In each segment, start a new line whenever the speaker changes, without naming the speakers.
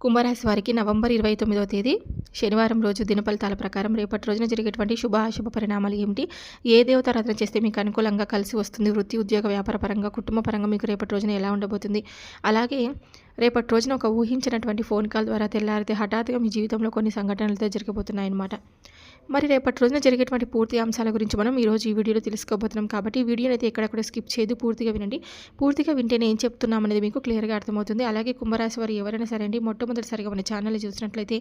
కుంభరాశి వారికి నవంబర్ ఇరవై తొమ్మిదవ తేదీ శనివారం రోజు దినఫలితాల ప్రకారం రేపటి రోజున జరిగేటువంటి శుభ అశుభ పరిణామాలు ఏమిటి? ఏ దేవతారాధన చేస్తే మీకు అనుకూలంగా కలిసి వస్తుంది? వృత్తి ఉద్యోగ వ్యాపార పరంగా కుటుంబ పరంగా మీకు రేపటి రోజున ఎలా ఉండబోతుంది? అలాగే రేపటి రోజున ఒక ఊహించినటువంటి ఫోన్ కాల్ ద్వారా తెల్లారితే హఠాత్తుగా మీ జీవితంలో కొన్ని సంఘటనలతో జరిగిపోతున్నాయన్నమాట. మరి రేపటి రోజున జరిగేటువంటి పూర్తి అంశాల గురించి మనం ఈరోజు ఈ వీడియోలో తెలుసుకోబోతున్నాం కాబట్టి ఈ వీడియోని అయితే ఎక్కడక్కడ స్కిప్ చేయదు పూర్తిగా వినండి. పూర్తిగా వింటేనే ఏం చెప్తున్నాం అనేది మీకు క్లియర్గా అర్థమవుతుంది. అలాగే కుంభరాశి వారు ఎవరైనా సరే అండి మొట్టమొదటిసారిగా మన ఛానల్ని చూసినట్లయితే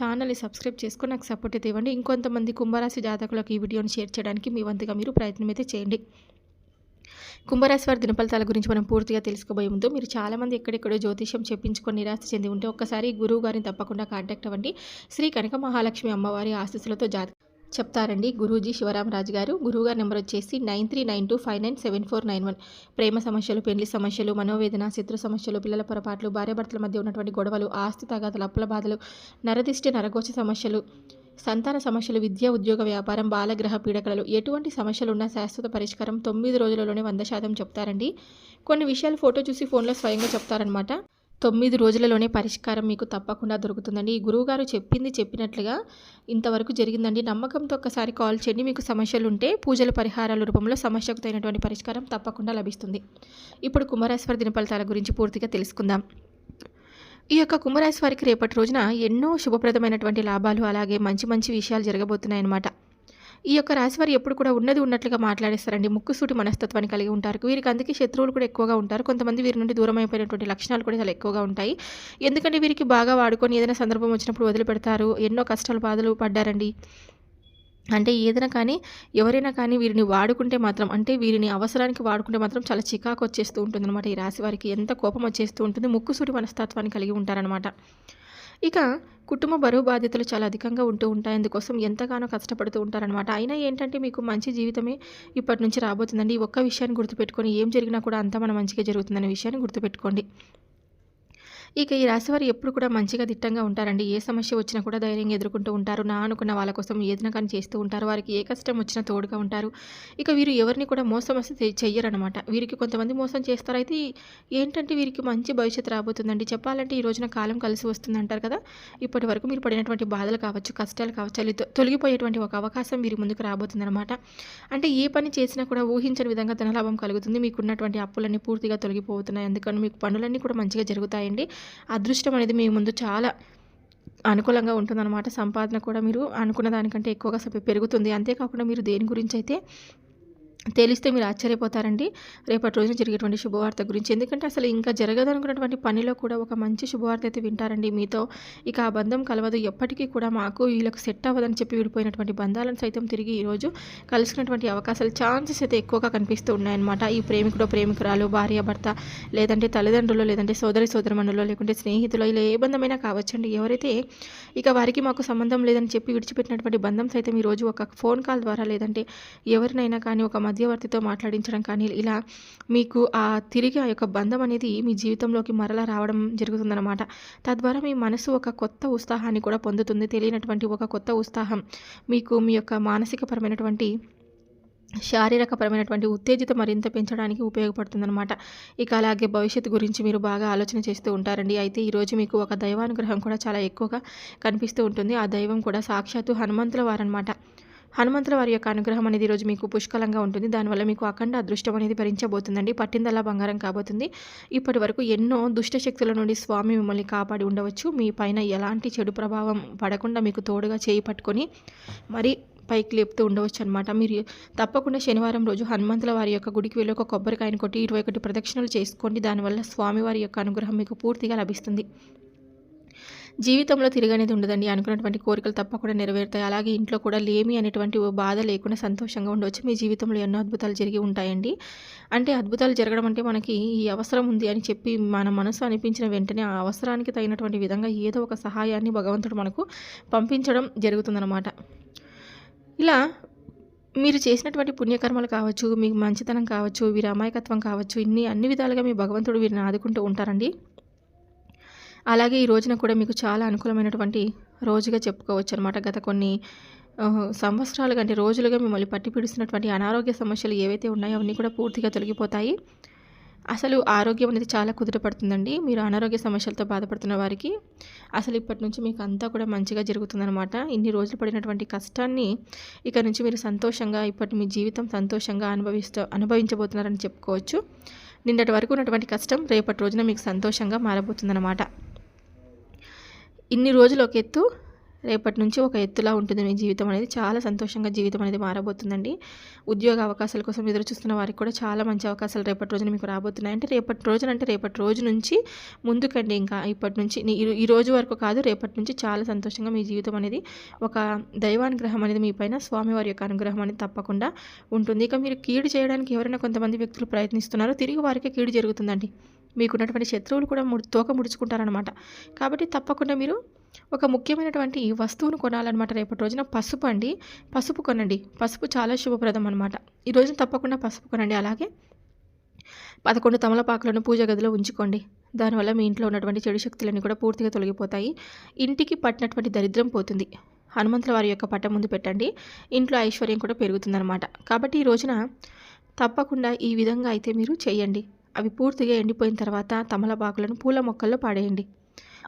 ఛానల్ని సబ్స్క్రైబ్ చేసుకొని నాకు సపోర్ట్ అయితే ఇవ్వండి. ఇంకొంతమంది కుంభరాశి జాతకులకు ఈ వీడియోని షేర్ చేయడానికి మీ వంతుగా మీరు ప్రయత్నం అయితే చేయండి. కుంభరాశి వారి దినఫలితాల గురించి మనం పూర్తిగా తెలుసుకోబోయే ముందు మీరు చాలామంది ఎక్కడెక్కడో జ్యోతిష్యం చెప్పించుకొని నిరాశ చెంది ఉంటే ఒక్కసారి గురువు గారిని తప్పకుండా కాంటాక్ట్ అవ్వండి. శ్రీ కనక మహాలక్ష్మి అమ్మవారి ఆశీస్సులతో జాత చెప్తారండి గురూజీ శివరామరాజు గారు. గురువుగారి నెంబర్ వచ్చేసి nine three nine two five nine seven four nine one. ప్రేమ సమస్యలు పెళ్ళి సమస్యలు మనోవేదన శత్రు సమస్యలు పిల్లల పొరపాట్లు భార్యాభర్తల మధ్య ఉన్నటువంటి గొడవలు ఆస్తి తగాదలు అప్పుల బాధలు నరదిష్టి నరగోచ సమస్యలు సంతాన సమస్యలు విద్య ఉద్యోగ వ్యాపారం బాలగ్రహ పీడకలలు ఎటువంటి సమస్యలు ఉన్నా శాశ్వత పరిష్కారం తొమ్మిది రోజులలోనే వంద శాతం చెప్తారండి. కొన్ని విషయాలు ఫోటో చూసి ఫోన్లో స్వయంగా చెప్తారనమాట తొమ్మిది రోజులలోనే పరిష్కారం మీకు తప్పకుండా దొరుకుతుందండి. ఈ గురువుగారు చెప్పింది చెప్పినట్లుగా ఇంతవరకు జరిగిందండి. నమ్మకంతో ఒక్కసారి కాల్ చేయండి. మీకు సమస్యలు ఉంటే పూజల పరిహారాల రూపంలో సమస్యకు తగినటువంటి పరిష్కారం తప్పకుండా లభిస్తుంది. ఇప్పుడు కుమారేశ్వర దిన ఫలితాల గురించి పూర్తిగా తెలుసుకుందాం. ఈ యొక్క కుంభరాశి వారికి రేపటి రోజున ఎన్నో శుభప్రదమైనటువంటి లాభాలు అలాగే మంచి మంచి విషయాలు జరగబోతున్నాయన్నమాట. ఈ యొక్క రాశివారు ఎప్పుడు కూడా ఉన్నది ఉన్నట్లుగా మాట్లాడేస్తారండి. ముక్కుసూటి మనస్తత్వాన్ని కలిగి ఉంటారు. వీరికి అందుకే శత్రువులు కూడా ఎక్కువగా ఉంటారు. కొంతమంది వీరి నుండి దూరం అయిపోయినటువంటి లక్షణాలు కూడా చాలా ఎక్కువగా ఉంటాయి. ఎందుకంటే వీరికి బాగా వాడుకొని ఏదైనా సందర్భం వచ్చినప్పుడు వదిలిపెడతారు. ఎన్నో కష్టాలు బాధలు పడ్డారండి. అంటే ఏదైనా కానీ ఎవరైనా కానీ వీరిని వాడుకుంటే మాత్రం అంటే వీరిని అవసరానికి వాడుకుంటే మాత్రం చాలా చికాకు వచ్చేస్తూ ఉంటుంది అనమాట ఈ రాశి వారికి. ఎంత కోపం వచ్చేస్తూ ఉంటుంది ముక్కుసూటి మనస్తత్వాన్ని కలిగి ఉంటారనమాట ఇక కుటుంబ బరువు బాధ్యతలు చాలా అధికంగా ఉంటూ ఉంటాయి. అందుకోసం ఎంతగానో కష్టపడుతూ ఉంటారనమాట అయినా ఏంటంటే మీకు మంచి జీవితమే ఇప్పటి నుంచి రాబోతుందండి. ఈ ఒక్క విషయాన్ని గుర్తుపెట్టుకొని ఏం జరిగినా కూడా అంతా మన మంచిగా జరుగుతుందనే విషయాన్ని గుర్తుపెట్టుకోండి. ఇక ఈ రాశివారు ఎప్పుడు కూడా మంచిగా దిట్టంగా ఉంటారండి. ఏ సమస్య వచ్చినా కూడా ధైర్యంగా ఎదుర్కొంటూ ఉంటారు. నా అనుకున్న వాళ్ళ కోసం ఏదైనా కానీ చేస్తూ ఉంటారు. వారికి ఏ కష్టం వచ్చినా తోడుగా ఉంటారు. ఇక వీరు ఎవరిని కూడా మోసం వస్తే చెయ్యరనమాట వీరికి కొంతమంది మోసం చేస్తారైతే ఏంటంటే వీరికి మంచి భవిష్యత్తు రాబోతుందండి. చెప్పాలంటే ఈ రోజున కాలం కలిసి వస్తుంది అంటారు కదా. ఇప్పటి వరకు మీరు పడినటువంటి బాధలు కావచ్చు కష్టాలు కావచ్చు అది తొలగిపోయేటువంటి ఒక అవకాశం వీరి ముందుకు రాబోతుందన్నమాట. అంటే ఏ పని చేసినా కూడా ఊహించని విధంగా ధనలాభం కలుగుతుంది. మీకున్నటువంటి అప్పులన్నీ పూర్తిగా తొలగిపోతున్నాయి. అందుకని మీకు పనులన్నీ కూడా మంచిగా జరుగుతాయండి. అదృష్టం అనేది మీ ముందు చాలా అనుకూలంగా ఉంటుందన్నమాట. సంపాదన కూడా మీరు అనుకున్న దానికంటే ఎక్కువగా పెరుగుతుంది. అంతేకాకుండా మీరు దేని గురించి అయితే తెలిస్తే మీరు ఆశ్చర్యపోతారండి. రేపటి రోజున జరిగేటువంటి శుభవార్త గురించి. ఎందుకంటే అసలు ఇంకా జరగదనుకున్నటువంటి పనిలో కూడా ఒక మంచి శుభవార్త అయితే వింటారండి మీతో. ఇక ఆ బంధం కలవదు. ఎప్పటికీ కూడా మాకు వీళ్ళకి సెట్ అవ్వదని చెప్పి విడిపోయినటువంటి బంధాలను సైతం తిరిగి ఈరోజు కలిసినటువంటి అవకాశాలు ఛాన్సెస్ అయితే ఎక్కువగా కనిపిస్తూ ఉన్నాయన్నమాట. ఈ ప్రేమికుడు ప్రేమికురాలు భార్య భర్త లేదంటే తల్లిదండ్రులు లేదంటే సోదరి సోదరమణులు లేకుంటే స్నేహితులు ఇలా ఏ బంధమైనా కావచ్చండి. ఎవరైతే ఇక వారికి మాకు సంబంధం లేదని చెప్పి విడిచిపెట్టినటువంటి బంధం సైతం ఈరోజు ఒక ఫోన్ కాల్ ద్వారా లేదంటే ఎవరినైనా కానీ ఒక మధ్యవర్తితో మాట్లాడించడం కానీ ఇలా మీకు ఆ తిరిగి ఆ యొక్క బంధం అనేది మీ జీవితంలోకి మరలా రావడం జరుగుతుందన్నమాట. తద్వారా మీ మనసు ఒక కొత్త ఉత్సాహాన్ని కూడా పొందుతుంది. తెలియనటువంటి ఒక కొత్త ఉత్సాహం మీకు మీ యొక్క మానసికపరమైనటువంటి శారీరకపరమైనటువంటి ఉత్తేజిత మరింత పెంచడానికి ఉపయోగపడుతుందన్నమాట. ఇక అలాగే భవిష్యత్తు గురించి మీరు బాగా ఆలోచన చేస్తూ ఉంటారండి. అయితే ఈరోజు మీకు ఒక దైవానుగ్రహం కూడా చాలా ఎక్కువగా కనిపిస్తూ ఉంటుంది. ఆ దైవం కూడా సాక్షాత్తు హనుమంతుల వారనమాట హనుమంతుల వారి యొక్క అనుగ్రహం అనేది ఈరోజు మీకు పుష్కలంగా ఉంటుంది. దానివల్ల మీకు అఖండ అదృష్టం అనేది భరించబోతుందండి. పట్టిందల్లా బంగారం కాబోతుంది. ఇప్పటి వరకు ఎన్నో దుష్ట శక్తుల నుండి స్వామి మిమ్మల్ని కాపాడి ఉండవచ్చు. మీ పైన ఎలాంటి చెడు ప్రభావం పడకుండా మీకు తోడుగా చేయి పట్టుకొని మరి పైకి లేపుతూ ఉండవచ్చు అనమాట మీరు తప్పకుండా శనివారం రోజు హనుమంతుల వారి యొక్క గుడికి వెళ్ళి ఒక కొబ్బరికాయను కొట్టి ఇరవై ఒకటి ప్రదక్షిణలు చేసుకోండి. దానివల్ల స్వామివారి యొక్క అనుగ్రహం మీకు పూర్తిగా లభిస్తుంది. జీవితంలో తిరగనేది ఉండదండి. అనుకున్నటువంటి కోరికలు తప్పకుండా నెరవేరుతాయి. అలాగే ఇంట్లో కూడా లేమి అనేటువంటి బాధ లేకుండా సంతోషంగా ఉండవచ్చు మీ జీవితంలో ఎన్నో అద్భుతాలు జరిగి ఉంటాయండి. అంటే అద్భుతాలు జరగడం అంటే మనకి ఈ అవసరం ఉంది అని చెప్పి మన మనసు అనిపించిన వెంటనే ఆ అవసరానికి తగినటువంటి విధంగా ఏదో ఒక సహాయాన్ని భగవంతుడు మనకు పంపించడం జరుగుతుందన్నమాట. ఇలా మీరు చేసినటువంటి పుణ్యకర్మలు కావచ్చు మీకు మంచితనం కావచ్చు వీరి అమాయకత్వం కావచ్చు ఇన్ని అన్ని విధాలుగా మీ భగవంతుడు వీరిని ఆదుకుంటూ ఉంటారండి. అలాగే ఈ రోజున కూడా మీకు చాలా అనుకూలమైనటువంటి రోజుగా చెప్పుకోవచ్చు అనమాట గత కొన్ని సంవత్సరాలు కంటే రోజులుగా మిమ్మల్ని పట్టి పిడుస్తున్నటువంటి అనారోగ్య సమస్యలు ఏవైతే ఉన్నాయో అవన్నీ కూడా పూర్తిగా తొలగిపోతాయి. అసలు ఆరోగ్యం అనేది చాలా కుదుటపడుతుందండి మీరు అనారోగ్య సమస్యలతో బాధపడుతున్న వారికి అసలు ఇప్పటి నుంచి మీకు అంతా కూడా మంచిగా జరుగుతుందనమాట ఇన్ని రోజులు పడినటువంటి కష్టాన్ని ఇక నుంచి మీరు సంతోషంగా ఇప్పటి మీ జీవితం సంతోషంగా అనుభవిస్తూ అనుభవించబోతున్నారని చెప్పుకోవచ్చు. నిన్నటి వరకు ఉన్నటువంటి కష్టం రేపటి రోజున మీకు సంతోషంగా మారబోతుందన్నమాట. ఇన్ని రోజులు ఒక ఎత్తు రేపటి నుంచి ఒక ఎత్తులా ఉంటుంది మీ జీవితం అనేది. చాలా సంతోషంగా జీవితం అనేది మారబోతుందండి. ఉద్యోగ అవకాశాల కోసం ఎదురు చూస్తున్న వారికి కూడా చాలా మంచి అవకాశాలు రేపటి రోజున మీకు రాబోతున్నాయి. అంటే రేపటి రోజున అంటే రేపటి రోజు నుంచి ముందుకండి ఇంకా ఇప్పటి నుంచి. ఈ రోజు వరకు కాదు రేపటి నుంచి చాలా సంతోషంగా మీ జీవితం అనేది ఒక దైవానుగ్రహం అనేది మీ పైన స్వామివారి యొక్క అనుగ్రహం అనేది తప్పకుండా ఉంటుంది. ఇక మీరు కీడు చేయడానికి ఎవరైనా కొంతమంది వ్యక్తులు ప్రయత్నిస్తున్నారో తిరిగి వారికి కీడు జరుగుతుందండి. మీకున్నటువంటి శత్రువులు కూడా ముడి తోక ముడుచుకుంటారనమాట కాబట్టి తప్పకుండా మీరు ఒక ముఖ్యమైనటువంటి వస్తువును కొనాలన్నమాట రేపటి రోజున. పసుపు అండి. పసుపు కొనండి. పసుపు చాలా శుభప్రదం అనమాట ఈ రోజున తప్పకుండా పసుపు కొనండి. అలాగే పదకొండు తమలపాకులను పూజ గదిలో ఉంచుకోండి. దానివల్ల మీ ఇంట్లో ఉన్నటువంటి చెడు శక్తులన్నీ కూడా పూర్తిగా తొలగిపోతాయి. ఇంటికి పట్టినటువంటి దరిద్రం పోతుంది. హనుమంతుల వారి యొక్క పట్ట ముందు పెట్టండి. ఇంట్లో ఐశ్వర్యం కూడా పెరుగుతుందన్నమాట. కాబట్టి ఈ రోజున తప్పకుండా ఈ విధంగా అయితే మీరు చేయండి. అవి పూర్తిగా ఎండిపోయిన తర్వాత తమలపాకులను పూల మొక్కల్లో పాడేయండి.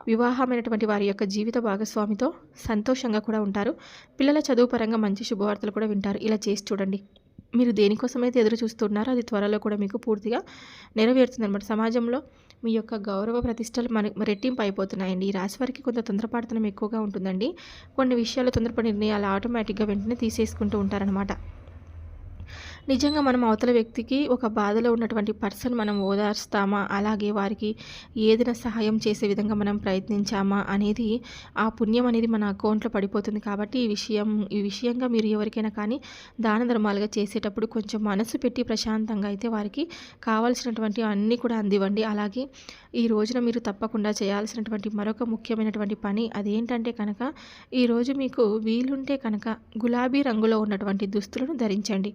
వివాహమైనటువంటి వారి యొక్క జీవిత భాగస్వామితో సంతోషంగా కూడా ఉంటారు. పిల్లల చదువు పరంగా మంచి శుభవార్తలు కూడా వింటారు. ఇలా చేసి చూడండి. మీరు దేనికోసమైతే ఎదురు చూస్తున్నారో అది త్వరలో కూడా మీకు పూర్తిగా నెరవేరుతుంది అనమాట సమాజంలో మీ యొక్క గౌరవ ప్రతిష్టలు మన రెట్టింపు అయిపోతున్నాయండి. ఈ రాశి వారికి కొంత తొందరపాటుతనం ఎక్కువగా ఉంటుందండి. కొన్ని విషయాలు తొందరపడి నిర్ణయాలు ఆటోమేటిక్గా వెంటనే తీసేసుకుంటూ ఉంటారనమాట నిజంగా మనం అవతల వ్యక్తికి ఒక బాధలో ఉన్నటువంటి పర్సన్ మనం ఓదార్స్తామా అలాగే వారికి ఏదైనా సహాయం చేసే విధంగా మనం ప్రయత్నించామా? అనేది ఆ పుణ్యం అనేది మన అకౌంట్లో పడిపోతుంది కాబట్టి ఈ విషయం ఈ విషయంగా మీరు ఎవరికైనా కానీ దాన ధర్మాలుగా చేసేటప్పుడు కొంచెం మనసు పెట్టి ప్రశాంతంగా అయితే వారికి కావాల్సినటువంటి అన్నీ కూడా అందివ్వండి. అలాగే ఈ రోజున మీరు తప్పకుండా చేయాల్సినటువంటి మరొక ముఖ్యమైనటువంటి పని అదేంటంటే కనుక ఈరోజు మీకు వీలుంటే కనుక గులాబీ రంగులో ఉన్నటువంటి దుస్తులను ధరించండి.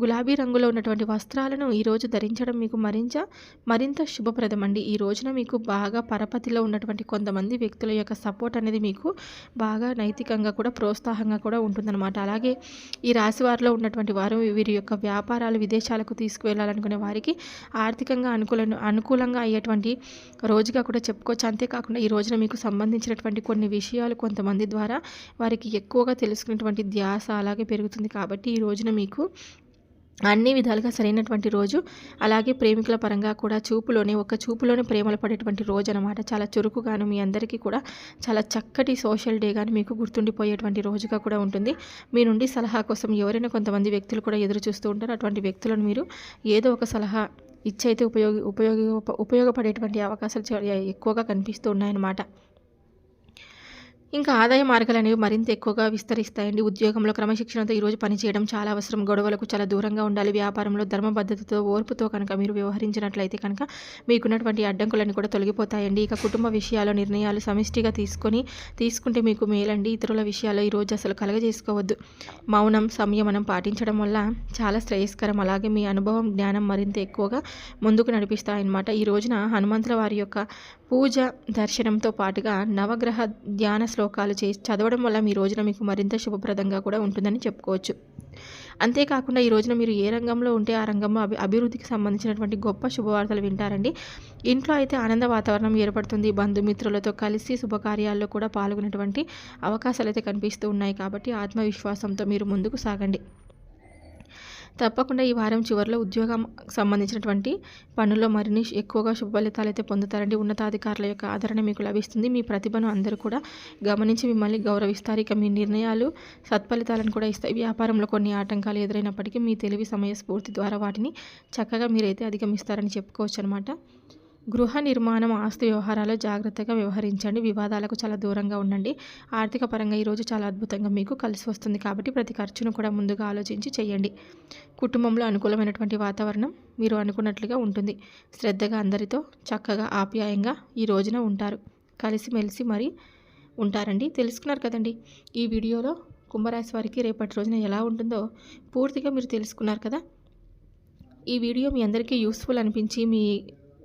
గులాబీ రంగులో ఉన్నటువంటి వస్త్రాలను ఈరోజు ధరించడం మీకు మరింత మరింత శుభప్రదం అండి ఈ రోజున మీకు బాగా పరపతిలో ఉన్నటువంటి కొంతమంది వ్యక్తుల యొక్క సపోర్ట్ అనేది మీకు బాగా నైతికంగా కూడా ప్రోత్సాహంగా కూడా ఉంటుందన్నమాట. అలాగే ఈ రాశి వారిలో ఉన్నటువంటి వారు వీరి యొక్క వ్యాపారాలు విదేశాలకు తీసుకువెళ్ళాలనుకునే వారికి ఆర్థికంగా అనుకూల అనుకూలంగా అయ్యేటువంటి రోజుగా కూడా చెప్పుకోవచ్చు. అంతేకాకుండా ఈ రోజున మీకు సంబంధించినటువంటి కొన్ని విషయాలు కొంతమంది ద్వారా వారికి ఎక్కువగా తెలుసుకునేటువంటి ధ్యాస అలాగే పెరుగుతుంది కాబట్టి ఈ రోజున మీకు అన్ని విధాలుగా సరైనటువంటి రోజు అలాగే ప్రేమికుల పరంగా కూడా చూపులోనే ఒక చూపులోనే ప్రేమలు పడేటువంటి రోజు అనమాట చాలా చురుకుగాను మీ అందరికీ కూడా చాలా చక్కటి సోషల్ డే కానీ మీకు గుర్తుండిపోయేటువంటి రోజుగా కూడా ఉంటుంది. మీ నుండి సలహా కోసం ఎవరైనా కొంతమంది వ్యక్తులు కూడా ఎదురు చూస్తూ ఉంటారు. అటువంటి వ్యక్తులను మీరు ఏదో ఒక సలహా ఇచ్చైతే ఉపయోగి ఉపయోగ ఉపయోగపడేటువంటి అవకాశాలు ఎక్కువగా కనిపిస్తూ ఉన్నాయన్నమాట. ఇంకా ఆదాయ మార్గాలు అనేవి మరింత ఎక్కువగా విస్తరిస్తాయండి. ఉద్యోగంలో క్రమశిక్షణతో ఈరోజు పనిచేయడం చాలా అవసరం. గొడవలకు చాలా దూరంగా ఉండాలి. వ్యాపారంలో ధర్మబద్ధతతో ఓర్పుతో కనుక మీరు వ్యవహరించినట్లయితే కనుక మీకున్నటువంటి అడ్డంకులన్నీ కూడా తొలగిపోతాయండి. ఇక కుటుంబ విషయాల నిర్ణయాలు సమిష్టిగా తీసుకొని తీసుకుంటే మీకు మేలండి. ఇతరుల విషయాల్లో ఈరోజు అసలు కలగజేసుకోవద్దు. మౌనం సంయమనం పాటించడం వల్ల చాలా శ్రేయస్కరం. అలాగే మీ అనుభవం జ్ఞానం మరింత ఎక్కువగా ముందుకు నడిపిస్తాయన్నమాట. ఈ రోజున హనుమంతుల వారి యొక్క పూజ దర్శనంతో పాటుగా నవగ్రహ ధ్యాన శ్లోకాలు చేసి చదవడం వల్ల మీ రోజున మీకు మరింత శుభప్రదంగా కూడా ఉంటుందని చెప్పుకోవచ్చు. అంతేకాకుండా ఈ రోజున మీరు ఏ రంగంలో ఉంటే ఆ రంగంలో అభి అభివృద్ధికి సంబంధించినటువంటి గొప్ప శుభవార్తలు వింటారండి. ఇంట్లో అయితే ఆనంద వాతావరణం ఏర్పడుతుంది. బంధుమిత్రులతో కలిసి శుభకార్యాల్లో కూడా పాల్గొనేటువంటి అవకాశాలు అయితే కనిపిస్తూ ఉన్నాయి కాబట్టి ఆత్మవిశ్వాసంతో మీరు ముందుకు సాగండి. తప్పకుండా ఈ వారం చివరిలో ఉద్యోగం సంబంధించినటువంటి పనుల్లో మరిన్ని ఎక్కువగా శుభఫలితాలు అయితే పొందుతారండి. ఉన్నతాధికారుల యొక్క ఆదరణ మీకు లభిస్తుంది. మీ ప్రతిభను అందరూ కూడా గమనించి మిమ్మల్ని గౌరవిస్తారు. ఇక మీ నిర్ణయాలు సత్ఫలితాలను కూడా ఇస్తాయి. వ్యాపారంలో కొన్ని ఆటంకాలు ఎదురైనప్పటికీ మీ తెలివి సమయ స్ఫూర్తి ద్వారా వాటిని చక్కగా మీరైతే అధిగమిస్తారని చెప్పుకోవచ్చు అనమాట గృహ నిర్మాణం ఆస్తి వ్యవహారాలు జాగ్రత్తగా వ్యవహరించండి. వివాదాలకు చాలా దూరంగా ఉండండి. ఆర్థిక పరంగా ఈరోజు చాలా అద్భుతంగా మీకు కలిసి వస్తుంది కాబట్టి ప్రతి ఖర్చును కూడా ముందుగా ఆలోచించి చేయండి. కుటుంబంలో అనుకూలమైనటువంటి వాతావరణం మీరు అనుకున్నట్లుగా ఉంటుంది. శ్రద్ధగా అందరితో చక్కగా ఆప్యాయంగా ఈ రోజున ఉంటారు. కలిసిమెలిసి మరి ఉంటారండి. తెలుసుకున్నారు కదండి. ఈ వీడియోలో కుంభరాశి వారికి రేపటి రోజున ఎలా ఉంటుందో పూర్తిగా మీరు తెలుసుకున్నారు కదా. ఈ వీడియో మీ అందరికీ యూస్ఫుల్ అనిపించి మీ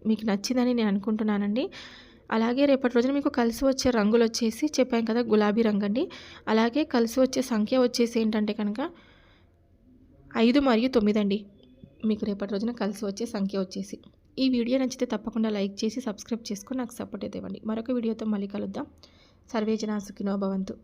మీకు నచ్చిందని నేను అనుకుంటున్నానండి. అలాగే రేపటి రోజున మీకు కలిసి వచ్చే రంగులు వచ్చేసి చెప్పాను కదా గులాబీ రంగు అండి అలాగే కలిసి వచ్చే సంఖ్య వచ్చేసి ఏంటంటే కనుక ఐదు మరియు తొమ్మిది అండి మీకు రేపటి రోజున కలిసి వచ్చే సంఖ్య వచ్చేసి. ఈ వీడియో నచ్చితే తప్పకుండా లైక్ చేసి సబ్స్క్రైబ్ చేసుకుని నాకు సపోర్ట్ అయితే ఇవ్వండి. మరొక వీడియోతో మళ్ళీ కలుద్దాం. సర్వేజనా సుఖినో భవంతు.